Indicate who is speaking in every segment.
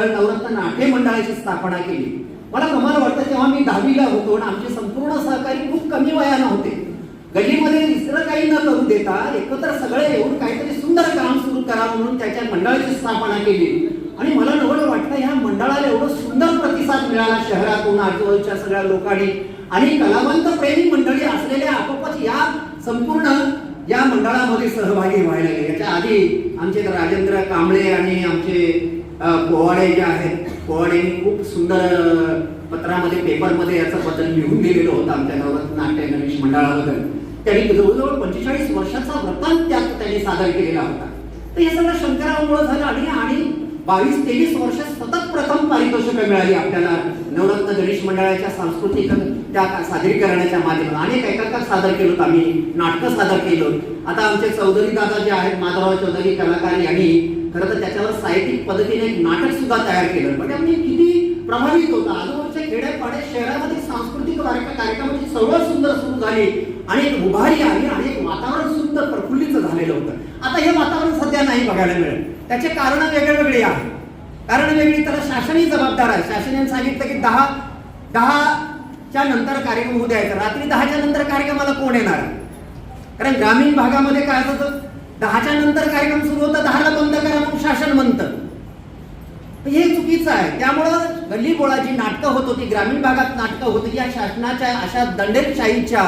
Speaker 1: मंडळ नवरत्न नाट्य मंडळाची स्थापना केली. मला कमाल वाटतं तेव्हा मी दहावीला होतो आणि आमचे संपूर्ण सहकारी खूप कमी वयानं होते. गल्लीमध्ये दुसरं काही न करू देता एकत्र सगळे येऊन काहीतरी सुंदर काम सुरू करा म्हणून त्याच्या मंडळाची स्थापना केली. आणि मला एवढं वाटतं ह्या मंडळाला एवढं सुंदर प्रतिसाद मिळाला शहरातून आजूबाजूच्या सगळ्या लोकांनी. आणि कलावंत प्रेमी मंडळी असलेल्या आपोपच या संपूर्ण या मंडळामध्ये सहभागी व्हायला गेले त्याच्या आधी आमचे राजेंद्र कांबळे आणि आमचे पोवाडे जे आहेत पोवाड्यांनी खूप सुंदर पत्रामध्ये पेपरमध्ये याचं बद्दल लिहून दिलेलं होतं आमच्या गावात नाट्य गणेश मंडळाबद्दल. त्यांनी जवळजवळ पंचेचाळीस वर्षाचा वृत्तांत त्यात त्यांनी सादर केलेला होता. तर हे सगळं शंकरामुळे झालं आणि आणि बावीस तेवीस वर्ष सतत प्रथम पारितोषिकं मिळाली आपल्याला. नवरत्न गणेश मंडळाच्या सांस्कृतिक त्या सादरीकरणाच्या माध्यमात अनेक एकाकार सादर केलं आम्ही नाटकं सादर केलं आता आमचे चौधरी दादा जे आहेत माधवराव चौधरी कलाकार यांनी खरं तर त्याच्यावर साहित्यिक पद्धतीने एक नाटक सुद्धा तयार केलं. पण त्यामुळे किती प्रभावित होता. आजूबाजूच्या खेड्यापाड्या शहरामध्ये सांस्कृतिक कार्यक्रमाची सर्वात सुंदर सुरू झाली आणि एक उभारी आली आणि एक वातावरण सुंदर प्रफुल्लित झालेलं होतं. आता हे वातावरण सध्या नाही बघायला मिळेल त्याचे कारण वेगळे वेगळे कारण वेगळी त्याला शासनही जबाबदार आहे. शासनाने सांगितलं की दहा दहाच्या नंतर कार्यक्रम उद्या येतात रात्री दहाच्या नंतर कार्यक्रमाला कोण येणार? कारण ग्रामीण भागामध्ये काय होतं? दहाच्या नंतर कार्यक्रम सुरू होतं दहाला बंद करा म्हणून शासन म्हणतं. हे चुकीचं आहे. त्यामुळं गल्ली बोळाची नाटकं होत होती ग्रामीण भागात नाटकं होती या शासनाच्या अशा दंडेलशाहीच्या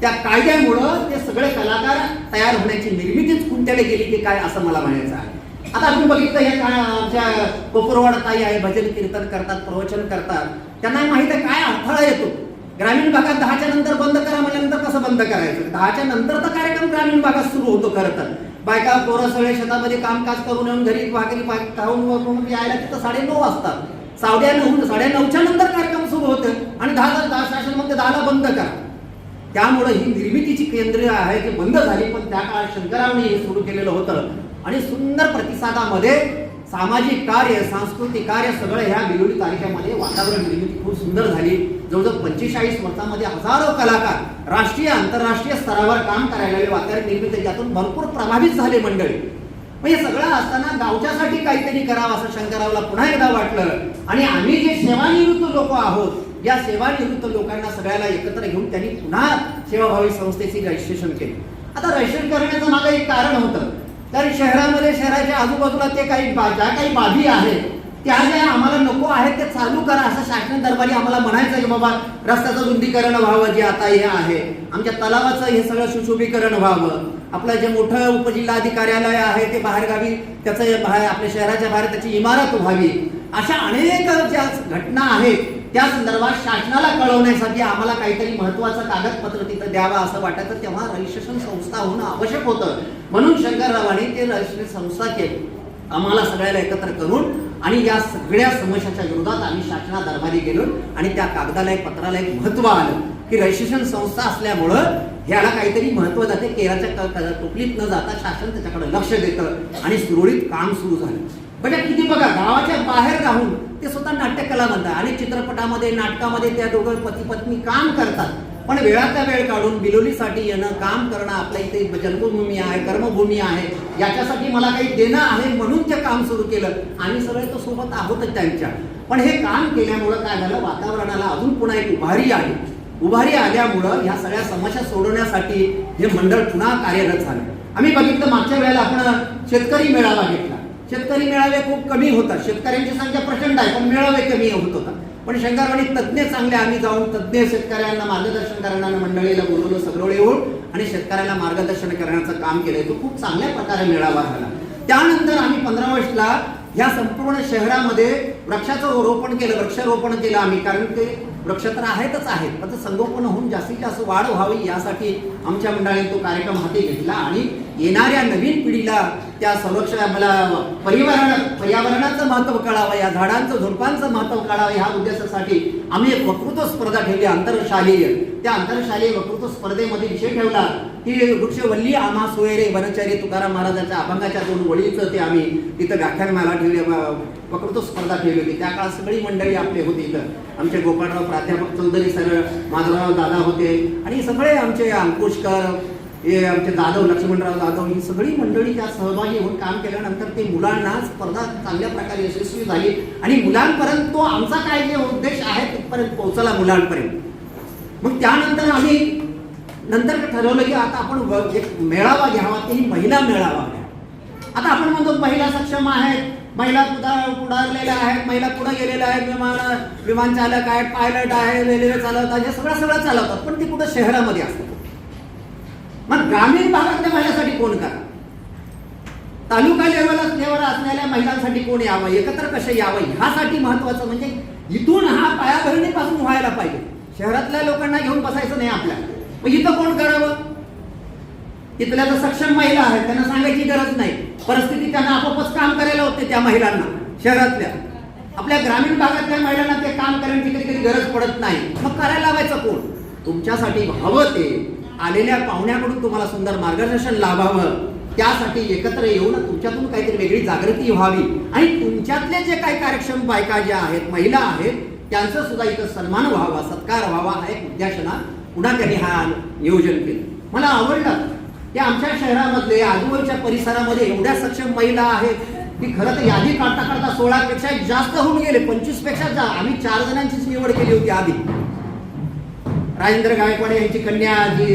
Speaker 1: त्या कायद्यामुळं ते सगळे कलाकार तयार होण्याची निर्मितीच खुंट्याला गेली की काय असं मला म्हणायचं आहे. आता आपण बघितलं हे आमच्या कोपरवाड ताई आहे भजन कीर्तन करतात प्रवचन करतात. त्यांना माहीत आहे काय अडथळा येतो? ग्रामीण भागात दहाच्या नंतर बंद करा म्हणल्यानंतर कसं बंद करायचं? दहाच्या नंतर तर कार्यक्रम ग्रामीण भागात सुरू होतो खरं तर. बायका पोरं सगळे शेतामध्ये कामकाज करून येऊन घरी भाकरी पा- खाऊन वरून यायला तिथं साडे नऊ वाजतात सावड्या नऊ साडे नऊच्या नंतर कार्यक्रम सुरू होते आणि दहा दहा शासन म्हणते दहाला बंद करा. त्यामुळं ही निर्मितीची केंद्र आहे ती बंद झाली पण त्या काळात शंकरावने हे सुरू केलेलं होतं. आणि सुंदर प्रतिसादामध्ये सामाजिक कार्य सांस्कृतिक कार्य सगळं ह्या बिलोली तालुक्यामध्ये वातावरण निर्मिती खूप सुंदर झाली. जवळजवळ पंचेचाळीस वर्षामध्ये हजारो कलाकार राष्ट्रीय आंतरराष्ट्रीय स्तरावर काम करायला लागले. वातावरण निर्मिती त्यातून भरपूर प्रभावित झाले मंडळी. म्हणजे सगळं असताना गावच्यासाठी काहीतरी करावं असं शंकरावला पुन्हा एकदा वाटलं. आणि आम्ही जे सेवानिवृत्त लोक आहोत या सेवानिवृत्त लोकांना सगळ्याला एकत्र घेऊन त्यांनी पुन्हा सेवाभावी संस्थेची रजिस्ट्रेशन केली. आता रजिस्ट्रेशन करण्याचं माझं एक कारण होतं. तर शहरामध्ये शहराच्या आजूबाजूला ते काही ज्या काही बाबी आहेत त्या ज्या आम्हाला नको आहेत ते चालू करा असं शासन दरबारी आम्हाला म्हणायचं की बाबा रस्त्याचं रुंदीकरण व्हावं जे आता हे आहे. आमच्या तलावाचं हे सगळं सुशोभीकरण व्हावं. आपलं जे मोठं उपजिल्हाधिकार्यालय आहे ते बाहेरगावी त्याचं हे बाहेर आपल्या शहराच्या बाहेर त्याची इमारत व्हावी. अशा अनेक ज्या घटना आहेत त्या संदर्भात शासनाला कळवण्यासाठी आम्हाला काहीतरी महत्वाचं कागदपत्र तिथं द्यावं असं वाटायचं तेव्हा रजिस्ट्रेशन संस्था होणं आवश्यक होतं. म्हणून शंकररावांनी ते रजिस्ट्रेशन संस्था केली. आम्हाला सगळ्याला एकत्र करून आणि या सगळ्या समस्याच्या विरोधात आम्ही शासना दरबारी गेलो आणि त्या कागदाला एक पत्राला एक महत्त्व आलं की रजिस्ट्रेशन संस्था असल्यामुळं ह्याला काहीतरी महत्त्व जाते. केराच्या टोपलीत न जाता शासन त्याच्याकडे लक्ष देतं आणि सुरळीत काम सुरू झालं. म्हणजे किती बघा गावाच्या बाहेर राहून ते स्वतः नाट्यकला म्हणतात आणि चित्रपटामध्ये नाटकामध्ये त्या दोघं पती पत्नी काम करतात. पण वेळाचा वेळ काढून बिलोलीसाठी येणं काम करणं आपल्या इथे जन्मभूमी आहे कर्मभूमी आहे याच्यासाठी मला काही देणं आहे म्हणून ते काम सुरू केलं. आम्ही सगळे तो सोबत आहोतच त्यांच्या. पण हे काम केल्यामुळं काय झालं वातावरणाला अजून पुन्हा एक उभारी आली. उभारी आल्यामुळं ह्या सगळ्या समस्या सोडवण्यासाठी हे मंडळ पुन्हा कार्यरत झालं. आम्ही बघितलं मागच्या वेळेला आपण शेतकरी मेळावा घेतला. शेतकरी मेळावे खूप कमी होतात. शेतकऱ्यांची संख्या प्रचंड आहे पण मेळावे कमी होत होता पण शंकरवाणी तज्ज्ञ चांगले आम्ही जाऊन तज्ज्ञ शेतकऱ्यांना मार्गदर्शन करणाऱ्या मंडळीला बोलवलं सगळं येऊन आणि शेतकऱ्याला मार्गदर्शन करण्याचं काम केलंय. तो खूप चांगल्या प्रकारे मेळावा झाला. त्यानंतर आम्ही पंधरा वर्षला ह्या संपूर्ण शहरामध्ये वृक्षाचं रोपण केलं. वृक्षारोपण केलं आम्ही कारण ते वृक्ष तर आहेतच आहेत पण संगोपन होऊन जास्तीत जास्त वाढ व्हावी यासाठी आमच्या मंडळाने तो कार्यक्रम हाती घेतला आणि येणाऱ्या नवीन पिढीला त्या संरक्षण मला पर्यावरण पर्यावरणाचं महत्त्व कळावं या झाडांचं झुडपांचं महत्त्व कळावं ह्या उद्देशासाठी आम्ही एक वक्तृत्व स्पर्धा ठेवली आंतरशालेय. त्या आंतरशालेय वक्तृत्व स्पर्धेमध्ये विषय ठेवला की वृक्षवल्ली आम्हा सोयरे वनचारी तुकाराम महाराजांच्या अभंगाच्या दोन वळीचं ते आम्ही तिथं व्याख्यानमाला ठेवली अं, वक्तृत्व स्पर्धा ठेवली होती. त्या काळात सगळी मंडळी आपले होती इथं. आमचे गोपाळराव प्राध्यापक चौधरी सर माधवराव दादा होते आणि सगळे आमचे अंकुशकर हे आमचे जाधव लक्ष्मणराव जाधव ही सगळी मंडळी त्यात सहभागी होऊन काम केल्यानंतर ते मुलांना स्पर्धा चांगल्या प्रकारे यशस्वी झाली. आणि मुलांपर्यंत तो आमचा काय जे उद्देश आहे तिथपर्यंत पोहोचला मुलांपर्यंत. मग त्यानंतर आम्ही नंतर ठरवलं की आता आपण एक मेळावा घ्यावा तेही महिला मेळावा घ्या. आता आपण म्हणतो महिला सक्षम आहेत महिला पुढा पुढारलेल्या आहेत महिला पुढे गेलेल्या आहेत विमान विमान चालक आहेत पायलट आहे रेल्वे चालवतात हे सगळं सगळं चालवतात पण ती कुठं शहरामध्ये असतात. मग ग्रामीण भागातल्या महिलांसाठी कोण करा? तालुका लेवल लेवल असलेल्या महिलांसाठी कोण यावं? एकत्र कसं यावं? ह्यासाठी महत्वाचं म्हणजे इथून हा पायाभरणीपासून व्हायला पाहिजे. शहरातल्या लोकांना घेऊन बसायचं नाही आपल्या मग इथं कोण करावं? तिथल्या तर सक्षम महिला आहेत त्यांना सांगायची गरज नाही. परिस्थिती त्यांना आपोआपच काम करायला होते त्या महिलांना शहरातल्या. आपल्या ग्रामीण भागातल्या महिलांना ते काम करण्याची कधी कधी गरज पडत नाही. मग करायला लावायचं कोण? तुमच्यासाठी व्हावं ते. आलेल्या पाहुण्याकडून तुम्हाला सुंदर मार्गदर्शन लाभावं. त्यासाठी एकत्र येऊन तुमच्यातून काहीतरी वेगळी जागृती व्हावी. आणि तुमच्यातले जे काही कार्यक्षम बायका ज्या आहेत महिला आहेत त्यांचं सुद्धा इथं सन्मान व्हावा सत्कार व्हावा हा एक उद्याशना पुन्हा त्यांनी हा नियोजन केलं. मला आवडलं की आमच्या शहरामधले आजूबाजूच्या परिसरामध्ये एवढ्या सक्षम महिला आहेत की खरं तर यादी काढता काढता सोळा पेक्षा जास्त होऊन गेले पंचवीसपेक्षा जा आम्ही चार जणांचीच निवड केली होती आधी. राजेंद्र गायकवाड यांची कन्या जी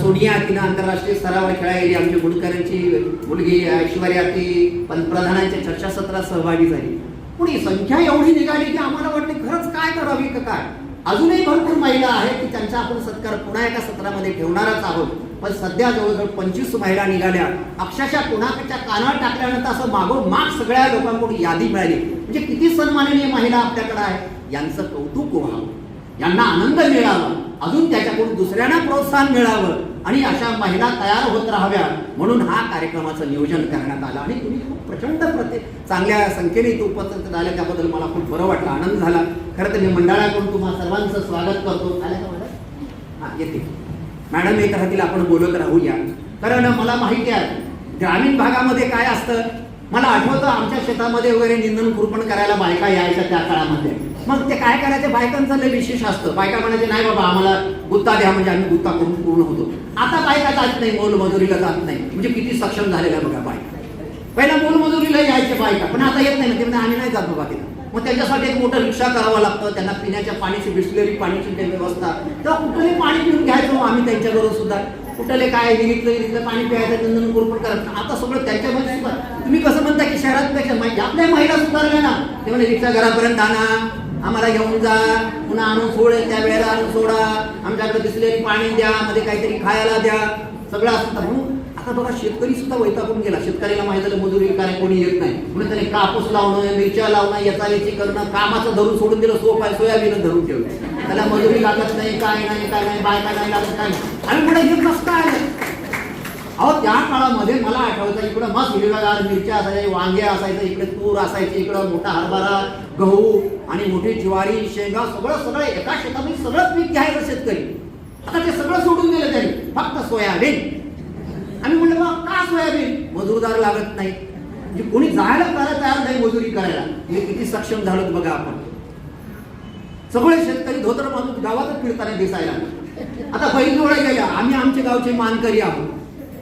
Speaker 1: सोनिया तिनं आंतरराष्ट्रीय स्तरावर खेळायला. गेली आमच्या गुडकरांची मुलगी ऐश्वर्या ती पंतप्रधानांच्या चर्चासत्रात सहभागी झाली. पण ही संख्या एवढी निघाली की आम्हाला वाटते खरंच काय करावी का काय? अजूनही भरपूर महिला आहेत की त्यांचा आपण सत्कार पुन्हा एका सत्रामध्ये ठेवणारच आहोत. पण सध्या जवळजवळ पंचवीस महिला निघाल्या. अक्षरशः कोणाकडच्या कानावर टाकल्यानंतर असं मागोमाग सगळ्या लोकांकडून यादी मिळाली. म्हणजे किती सन्माननीय महिला आपल्याकडे आहे? यांचं कौतुक व्हावं. यांना आनंद मिळावा. अजून त्याच्याकडून दुसऱ्यांना प्रोत्साहन मिळावं आणि अशा महिला तयार होत राहाव्या म्हणून हा कार्यक्रमाचं नियोजन करण्यात आलं. आणि तुम्ही खूप प्रचंड प्रति चांगल्या संख्येने इथे उपस्थित झाल्या त्याबद्दल मला खूप बरं वाटलं. आनंद झाला. खरं तर मी मंडळाकडून तुम्हा सर्वांचं स्वागत करतो. आल्या का मॅडम हा येते. मॅडम येत राहतील आपण बोलत राहूया. कारण मला माहिती आहे ग्रामीण भागामध्ये काय असतं? मला आठवतं आमच्या शेतामध्ये वगैरे निंदन खुरपण करायला बायका यायच्या त्या काळामध्ये. मग ते काय करायचे? बायकांचं लय विशेष असतं. बायका म्हणायचे नाही बाबा आम्हाला गुत्ता द्या म्हणजे आम्ही गुत्ता करून पूर्ण होतो. आता बायका जात नाही मोलमजुरीला जात नाही. म्हणजे किती सक्षम झालेल्या बघा बायका. पहिला मोलमजुरीला यायचे बायका पण आता येत नाही ना. ते म्हणजे आम्ही नाही जात बाबा तिला मग त्याच्यासाठी एक मोठं रिक्षा करावं लागतं. त्यांना पिण्याच्या पाण्याची बिस्लरी पाण्याची काही व्यवस्था. तेव्हा कुठलंही पाणी पिऊन घ्यायचो हो आम्ही त्यांच्याबरोबर सुद्धा. कुठले काय विहिरीतलं विहिरीतलं पाणी प्यायचं नंदन कुरपण करत आता सगळं त्यांच्यामध्ये सुद्धा. तुम्ही कसं म्हणता की शहरात पेक्षा आपल्या महिला सुधारल्या ना. ते म्हणजे रिक्षा घरापर्यंत आणा. आम्हाला घेऊन जा. पुन्हा आणून सोड त्या वेळेला आणून सोडा. आमच्याकडे दिसलेली पाणी द्या मध्ये काहीतरी खायला द्या. सगळं असतं म्हणून आता बघा शेतकरी सुद्धा वैतागून गेला. शेतकऱ्याला माहीत झालं मजुरी काय कोणी येत नाही. म्हणून त्याने कापूस लावणं मिरच्या लावणं याचा याची करणं कामाचं धरून सोडून दिलं सोप आहे सोयाबीन धरून ठेवलं त्याला मजुरी लागत नाही काय नाही काय नाही बायका नाही लागत काय नाही. आणि पुढे हे कसं अहो त्या काळामध्ये मला आठवतं इकडं मस्त हिरव्यागार मिरच्या असायच्या वांगे असायचं इकडे तूर असायचे इकडं मोठा हरभरा गहू आणि मोठी ज्वारी शेंगा सगळं सगळं एका शेतामध्ये सगळं पीक घ्यायचं शेतकरी. आता ते सगळं सोडून दिलं त्यांनी फक्त सोयाबीन. आम्ही म्हणलं बा का सोयाबीन? मजूरदार लागत नाही. म्हणजे कोणी जायला करायला तयार नाही मजुरी करायला. हे किती सक्षम झालं बघा आपण. सगळे शेतकरी धोतर बांधून गावातच फिरताना दिसायला आता बैलजोड्या गेल्या आम्ही आमच्या गावचे मानकरी आहोत.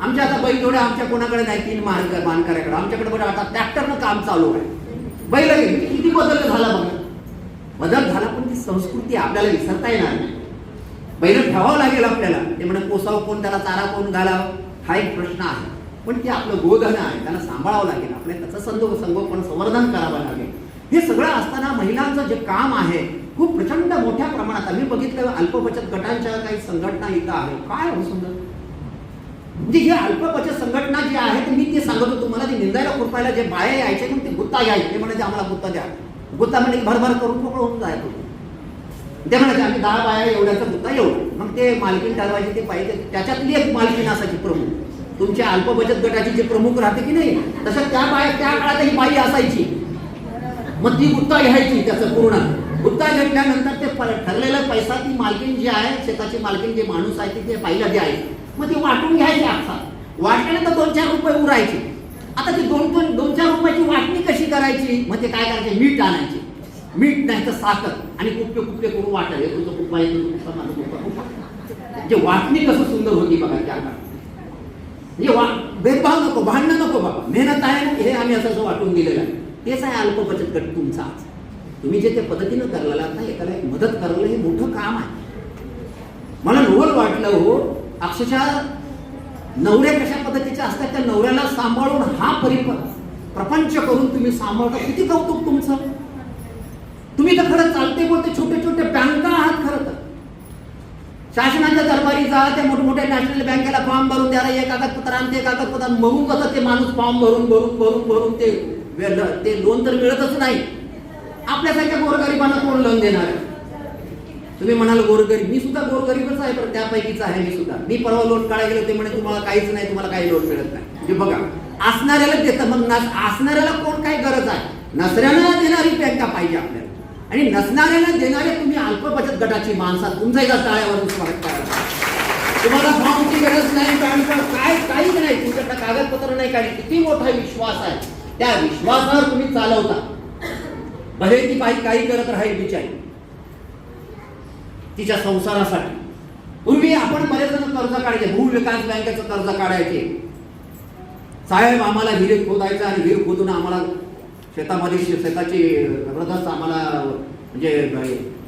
Speaker 1: आमच्या आता बैल जोड्या आमच्या कोणाकडे नाही तीन मान मानकऱ्याकडे. आमच्याकडे बघा आता ट्रॅक्टरनं काम चालू आहे. बैल किती बदल झाला बघा. बदल झाला पण ती संस्कृती आपल्याला विसरता येणार नाही. बैल ठेवावं लागेल आपल्याला. ते म्हणे पोसावं कोण त्याला चारा कोण घालावं? हा एक प्रश्न आहे. पण ते आपलं गोधन आहे त्याला सांभाळावं लागेल. आपल्याला त्याचं संदो संगोपन संवर्धन करावं लागेल. हे सगळं असताना महिलांचं जे काम आहे खूप प्रचंड मोठ्या प्रमाणात. आम्ही बघितलं अल्प बचत गटांच्या काही संघटना इथं आहे काय हो सुंदर? म्हणजे ही अल्प बचत संघटना जी आहे ते मी ते सांगत होतो मला ते निंदायला खुरपायला जे बाया यायचे पण ते गुत्ता यायचे ते म्हणायचे आम्हाला गुत्ता द्या. गुत्ता म्हणजे भरभर करून मोकळं होऊन जायचं होतो. ते म्हणायचे आम्ही दहा बाया एवढ्याचा गुत्ता येऊ मग ते मालकीन ठरवायचे ते पाहिजे. त्याच्यातली एक मालकीन असायची प्रमुख. तुमच्या अल्प बचत गटाची जे प्रमुख राहते की नाही तसं त्या बाया त्या काळात ही बाई असायची. मग ती गुत्ता घ्यायची त्याचं पूर्ण. गुत्ता घेतल्यानंतर ते ठरलेला पैसा ती मालकीन जी आहे शेताची मालकीन जे माणूस आहे ती ते बाईला द्यायचं मग ती वाटून घ्यायची अख्खा वाटल्यानंतर दोन चार रुपये उरायचे. आता ती दोन दोन दोन चार रुपयाची वाटणी कशी करायची? मग ते काय करायचे? मीठ आणायचे. मीठ नाही तर साखर. आणि कुप्पे कुप्पे करून वाटायचे तुझं कुप्पा आहे कुप्पा माझं कुप्पा कुप्पा म्हणजे वाटणी कसं सुंदर होती बघा त्या म्हणजे वा भेदभाव नको भांडणं नको बाबा. मेहनत आहे ना हे आम्ही असं वाटून दिलेलं आहे. तेच आहे अल्प बचत गट तुमचा तुम्ही जे त्या पद्धतीनं करायला ना एकाला एक मदत करायला हे मोठं काम आहे. मला रोल वाटलं हो अक्षरशः नवऱ्या कशा पद्धतीच्या असतात त्या नवऱ्याला सांभाळून हा परिप प्रपंच करून तुम्ही सांभाळता. किती कौतुक तुमचं? तुम्ही तर खरं चालते बोलते छोटे छोटे बँका आहात खरं तर. शासनाच्या दरबारी जा त्या मोठमोठ्या नॅशनल बँकेला फॉर्म भरून द्यायला हे कागदपत्र आणि ते कागदपत्र मरून कसं ते माणूस फॉर्म भरून भरून भरून भरून ते ते लोन तर मिळतच नाही. आपल्यासारख्या गोरगरिबांना कोण लोन देणार? आहे तुम्ही म्हणाल गोरगरीब. मी सुद्धा गोरगरीबच आहे पण त्यापैकीच आहे मी सुद्धा. मी परवा लोन काढायला गेलो ते म्हणे तुम्हाला काहीच नाही तुम्हाला काही लोन मिळत नाही. म्हणजे बघा असणाऱ्याला देतं मग नस- असणाऱ्याला कोण काय गरज आहे? नसऱ्याला देणारी बँका पाहिजे आपल्याला. आणि नसणाऱ्याला देणारे तुम्ही अल्प बचत गटाची माणसं तुमचा एका टाळ्यावरून स्वागत करा तुम्हाला फॉर्मची गरज नाही पॅन कार्ड काय काहीच नाही. तुमच्याकडे कागदपत्र नाही काही किती मोठा विश्वास आहे. त्या विश्वासावर तुम्ही चालवता. भले ती पाहिजे काही करत राहील बिचारी. तिच्या संसारासाठी. पूर्वी आपण बरेच जण कर्ज काढायचे भूविकास बँकेचं कर्ज काढायचे. साहेब आम्हाला विहीर खोदायचं आणि विहीर खोदून आम्हाला शेतामध्ये शेताची रदस आम्हाला म्हणजे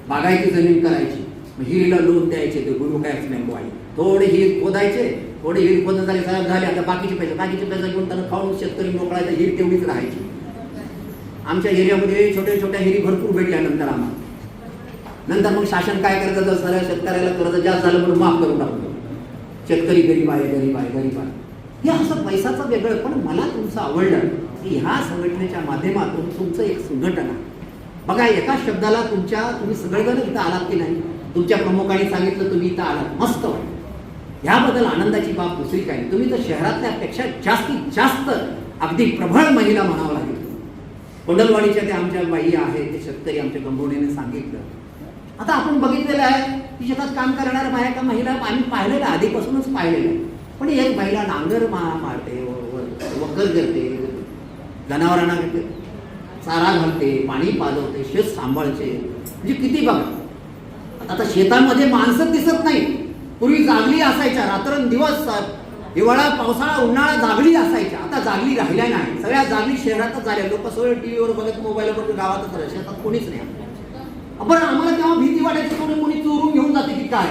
Speaker 1: बागायती जमीन करायची. मग हिरीला लोन द्यायचे ते भूविकास बँकवाले थोडे हिर खोदायचे थोडे हिर खोदून झाले साहेब झाले आता बाकीचे पैसे बाकीचे पैसे घेऊन त्यांना खाऊन शेतकरी मोकळायचा हिर तेवढीच राहायची. आमच्या एरियामध्ये छोट्या छोट्या हिरी भरपूर भेटल्या नंतर आम्हाला. नंतर मग शासन काय करत? जर शेतकऱ्याला कर्ज जास्त झालं म्हणून माफ करून टाकतो. शेतकरी गरीब आहे गरीब आहे गरीब आहे. हे असं पैसाचं वेगळं पण मला तुमचं आवडलं की ह्या संघटनेच्या माध्यमातून तुमचं एक संघटना. बघा एका शब्दाला तुमच्या तुम्ही सगळेजण इथं आलात की नाही? तुमच्या प्रमुखांनी सांगितलं तुम्ही इथं आलात. मस्त. वाटलं ह्याबद्दल आनंदाची बाब दुसरी काय? तुम्ही तर शहरातल्यापेक्षा जास्तीत जास्त अगदी प्रबळ महिला म्हणावं लागेल. कोंडलवाडीच्या त्या आमच्या बाई आहेत ते शेतकरी आमच्या गंभोणीने सांगितलं. आता आपण बघितलेलं आहे की शेतात काम करणाऱ्या बाया का महिला आम्ही पाहिलेलं आहे, आधीपासूनच पाहिलेलं आहे. पण एक महिला नांगर मा मारते व- व- करते जनावरांना चारा घालते पाणी पाजवते शेत सांभाळते. म्हणजे किती बघा. आता शेतामध्ये माणसं दिसत नाही. पूर्वी जागली असायच्या रात्रंदिवस हिवाळा पावसाळा उन्हाळा जागली असायच्या. आता जागली राहिल्या नाही. सगळ्या जागली शहरातच झाल्या. लोक सगळे टी व्हीवर बघत मोबाईलवर गावातच राहिले शेतात कोणीच नाही. बरं आम्हाला तेव्हा भीती वाटायची कोणी कोणी चोरून घेऊन जाते की काय?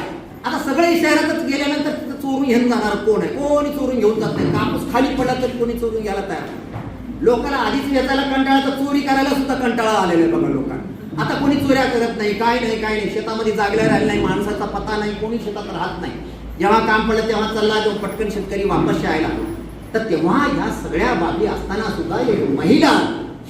Speaker 1: आता सगळे शहरातच गेल्यानंतर तिथं चोरून घेऊन जाणार कोण आहे? कोणी चोरून घेऊन जात नाही. कापूस खाली पडला तरी कोणी चोरून घ्यायला तयार लोकांना आधीच वेचायला कंटाळा तर चोरी करायला सुद्धा कंटाळा आलेला आहे बघा लोकांना. आता कोणी चोऱ्या करत नाही काय नाही काय नाही. शेतामध्ये जागल्या राहिले नाही माणसाचा पत्ता नाही कोणी शेतात राहत नाही. जेव्हा काम पडलं तेव्हा चालला जो पटकन शेतकरी वापस यायला तर तेव्हा ह्या सगळ्या बाबी असताना सुद्धा एक महिला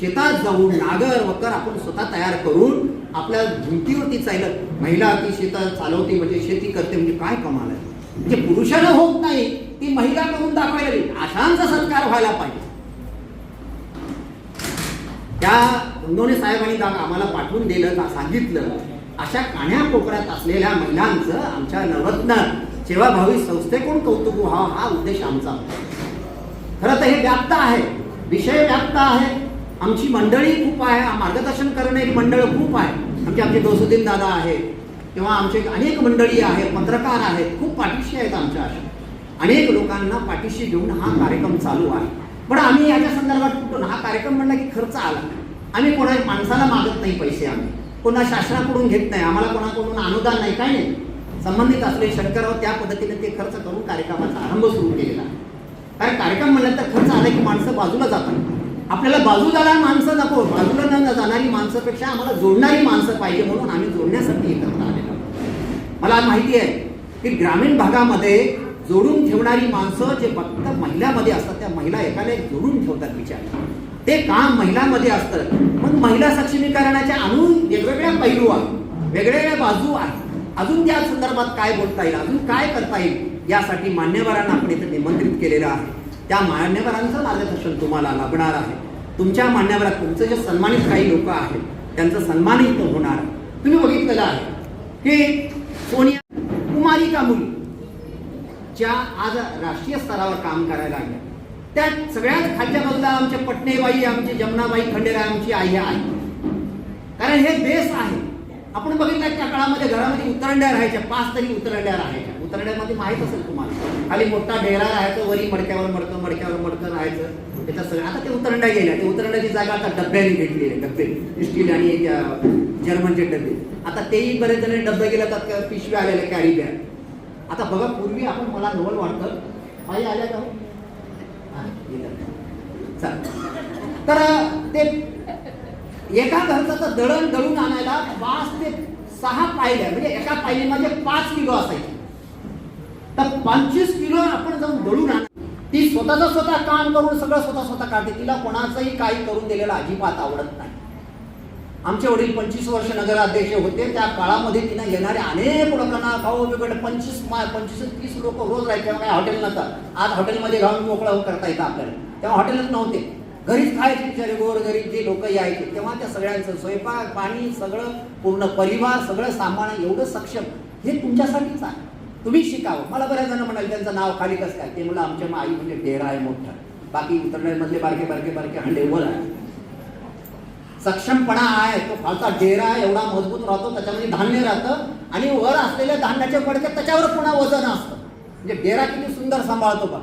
Speaker 1: शेतात जाऊन नागर वकर आपण स्वतः तयार करून आपल्या भिंतीवरती चालत महिला ती शेतात चालवते म्हणजे शेती करते म्हणजे काय कमाल आहे. म्हणजे पुरुषाला होत नाही ती महिला करून दाखवायला अशांचा सत्कार व्हायला पाहिजे. त्या उंदोने साहेबांनी दा- आम्हाला पाठवून दिलं का सांगितलं अशा काण्या कोपऱ्यात असलेल्या महिलांचं आमच्या नवरत्नात सेवाभावी संस्थेकडून कौतुक व्हावं हा उद्देश आमचा होता. खरं तर हे व्याप्त आहे. विषय व्याप्त आहे. आमची मंडळी खूप आहे मार्गदर्शन करणारी मंडळ खूप आहे. आमचे आमचे गौसुद्दीन दादा आहेत किंवा आमचे अनेक मंडळी आहेत पत्रकार आहेत खूप पाठीशी आहेत आमच्या अशा. अनेक लोकांना पाठीशी घेऊन हा कार्यक्रम चालू आहे. पण आम्ही याच्या संदर्भात कुठून हा कार्यक्रम म्हणला की खर्च आला. आम्ही कोणा माणसाला मागत नाही पैसे आम्ही. कोणा शासनाकडून घेत नाही आम्हाला कोणाकडून अनुदान नाही काय नाही. संबंधित असले शंकरराव त्या पद्धतीने ते खर्च करून कार्यक्रमाचा आरंभ सुरू केलेला आहे. कारण कार्यक्रम म्हणलं तर खर्च आला की माणसं बाजूला जातात. आपल्याला बाजूला माणसं नको बाजूला न जाणारी माणसापेक्षा आम्हाला जोडणारी माणसं पाहिजे म्हणून आम्ही जोडण्यासाठी एकत्र आलेलो मला माहिती आहे की ग्रामीण भागामध्ये जोडून ठेवणारी माणसं जे फक्त महिलामध्ये असतात त्या महिला एकाला एक जोडून ठेवतात विचार ते काम महिलांमध्ये असतं? मग महिला सक्षमीकरणाच्या अनु वेगवेगळ्या पैलू आहेत वेगवेगळ्या बाजू आहेत. अजून त्या संदर्भात काय बोलता येईल अजून काय करता येईल यासाठी मान्यवरांना आपण इथे निमंत्रित केलेलं आहे. त्या मान्यवरांचं मार्गदर्शन तुम्हाला लाभणार आहे. तुमच्या मान्यवरात तुमचे जे सन्मानित काही लोक आहेत त्यांचं सन्मानित होणार. आहे. तुम्ही बघितलेलं आहे. की सोनिया कुमारिका मुली ज्या आज राष्ट्रीय स्तरावर काम करायला लागल्या. त्या सगळ्यात खालच्या बाजूला आमच्या पटणेबाई आमची जमनाबाई खंडेराय आमची आई आहे. कारण हे बेस आहे. आपण बघितलं त्या काळामध्ये घरामध्ये उतरंड्या राहायच्या पाच तरी उतरंड्या राहायच्या. उतरंड्यामध्ये माहीत असेल तुम्हाला. खाली मोठा डेरा राहायचं वरी मडक्यावर मडकं मडक्यावर मडकं राहायचं. त्याच्या सगळं आता ते उतरंड्या गेल्या. ते उतरंड्याची जागा आता डब्याने घेतली आहे डब्बे. स्टील आणि जर्मनचे डबे आता तेही बरेच जण डब्बे गेले तर त्या पिशव्या आलेल्या कॅरी बॅग आता बघा पूर्वी आपण मला नवल वाटतं आई आल्या का हो? तर ते एका घरचं दळण दळून आणायला पाच ते सहा पायऱ्या म्हणजे एका पायलीमध्ये पाच किलो असायचे. तर पंचवीस किलो आपण जाऊन दळून आण. ती स्वतःच स्वतः काम करून सगळं स्वतः स्वतः काढते. तिला कोणाचंही काही करून दिलेलं अजिबात आवडत नाही. आमचे वडील पंचवीस वर्ष नगराध्यक्ष होते. त्या काळामध्ये तिनं येणाऱ्या अनेक लोकांना खाऊ बिकट पंचवीस मा पंचवीस तीस लोक रोज राहायचे काही हॉटेल नव्हतं. आज हॉटेलमध्ये घालून मोकळा करता येतं आपल्याला. तेव्हा हॉटेलच नव्हते. घरीच खायचे बिचारे गोर गरीब जे लोक यायचे तेव्हा त्या सगळ्यांचं स्वयंपाक पाणी सगळं पूर्ण परिवार सगळं सांभाळणं एवढं सक्षम हे तुमच्यासाठीच आहे. तुम्ही शिकावं. मला बऱ्याच जण म्हणाले त्यांचं नाव खाली कसं काय? ते मुलं आमच्या आई म्हणजे डेरा आहे मोठा. बाकी उतरण्यामधले बारके बारके बारके हंडेवर आहे सक्षमपणा आहे तो फारसा डेरा एवढा मजबूत राहतो त्याच्यामध्ये धान्य राहतं आणि वर असलेल्या धान्याच्या पडक्यात त्याच्यावर पुन्हा वजन असतं. म्हणजे डेरा किती सुंदर सांभाळतो का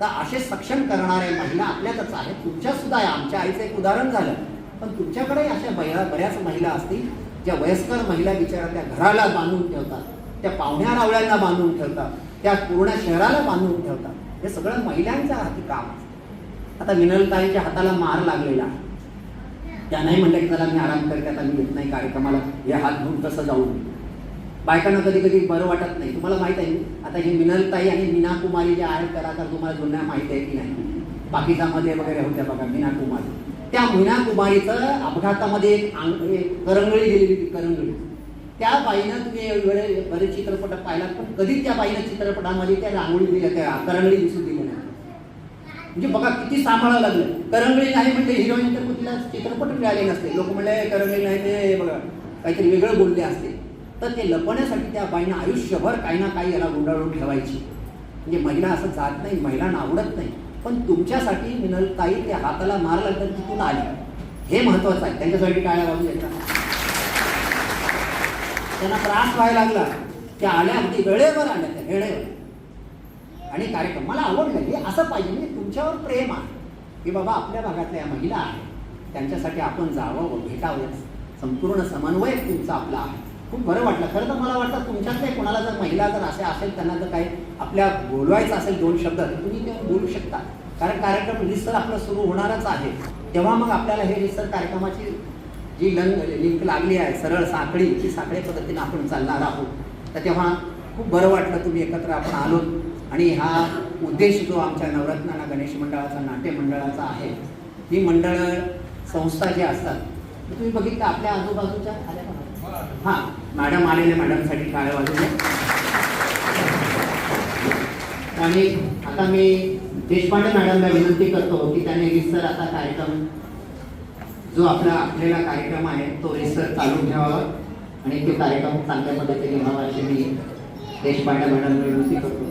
Speaker 1: तर असे सक्षम करणारे महिला आपल्यातच आहेत. तुमच्या सुद्धा आहे आमच्या आईचं एक उदाहरण झालं. पण तुमच्याकडे अशा महिला बऱ्याच महिला असतील ज्या वयस्कर महिला बिचारा त्या घराला बांधून ठेवतात त्या पाहुण्या रावळ्यांना बांधून ठेवतात त्या पूर्ण शहराला बांधून ठेवतात. हे सगळं महिलांच्या हाती काम असतं. आता विनलताईच्या हाताला मार लागलेला आहे. त्या नाही म्हणलं की त्याला मी आराम करते आता मी येत नाही कार्यक्रमाला. हे हात धुवून कसं जाऊन. बायकांना कधी कधी बरं वाटत नाही. तुम्हाला माहीत आहे आता ही मिनलताई आणि मीना कुमारी जे आहेत त्याला तर तुम्हाला जुन्या माहिती आहे की नाही. पाकिस्तानमध्ये वगैरे होत्या बघा मीना कुमारी त्या मीना कुमारीचं अपघातामध्ये एक करंगळी गेलेली होती करंगळी. त्या बाईनं तुम्ही वेळे बरेच चित्रपट पाहिलात पण कधी त्या बाईनं चित्रपटामध्ये त्या रांगोळी दिल्या त्या करंगळी दिसून दिली नाही. म्हणजे बघा किती सांभाळावं लागलं. करंगळी नाही म्हणजे हिरोईन तर कुठला चित्रपट मिळाले नसते. लोक म्हणले करंगळी नाही ते बघा काहीतरी वेगळं बोलले असते. तर ते लपवण्यासाठी त्या बाईनं आयुष्यभर काही ना काही याला गुंडाळून ठेवायची. म्हणजे महिला असं जात नाही महिलांना आवडत नाही. पण तुमच्यासाठी मिनल ताई ते हाताला मार लागतात तिथून आली. हे महत्वाचं आहे. त्यांच्यासाठी टाळ्या वाजू येतात त्यांना त्रास व्हायला लागला. त्या आल्या अगदी वेळेवर आल्या त्या वेळेवर. आणि कार्यक्रम मला आवडलं हे असं पाहिजे म्हणजे तुमच्यावर प्रेम आहे. की बाबा आपल्या भागातल्या या महिला आहेत. त्यांच्यासाठी आपण जावं व भेटावं. संपूर्ण समन्वय तुमचा आपला आहे. खूप बरं वाटलं. खरं तर मला वाटतं तुमच्यातले कोणाला जर महिला जर असे असेल त्यांना जर काही आपल्या बोलवायचं असेल दोन शब्द तर तुम्ही ते बोलू शकता. कारण कार्यक्रम रिसर आपलं सुरू होणारच आहे. तेव्हा मग आपल्याला हे रिसर कार्यक्रमाची जी लंग लिंक लागली आहे सरळ साखळी ती साखळी पद्धतीने आपण चालणार आहोत. तर तेव्हा खूप बरं वाटलं तुम्ही एकत्र आपण आलो. आणि हा उद्देश जो आमच्या नवरत्नाना गणेश मंडळाचा नाट्य मंडळाचा आहे ही मंडळ संस्था जी असतात तुम्ही बघितलं आपल्या आजूबाजूच्या? हां मॅडम आलेले मॅडमसाठी टाळ्या वाजवले आणि आता मी देशपांडे मॅडमला विनंती करतो की त्याने रिसर आता कार्यक्रम जो आपला आखलेला कार्यक्रम आहे तो रिसर चालू ठेवावा. आणि तो कार्यक्रम चांगल्या पद्धतीने व्हावा अशी मी देशपांडे मॅडमला विनंती करतो.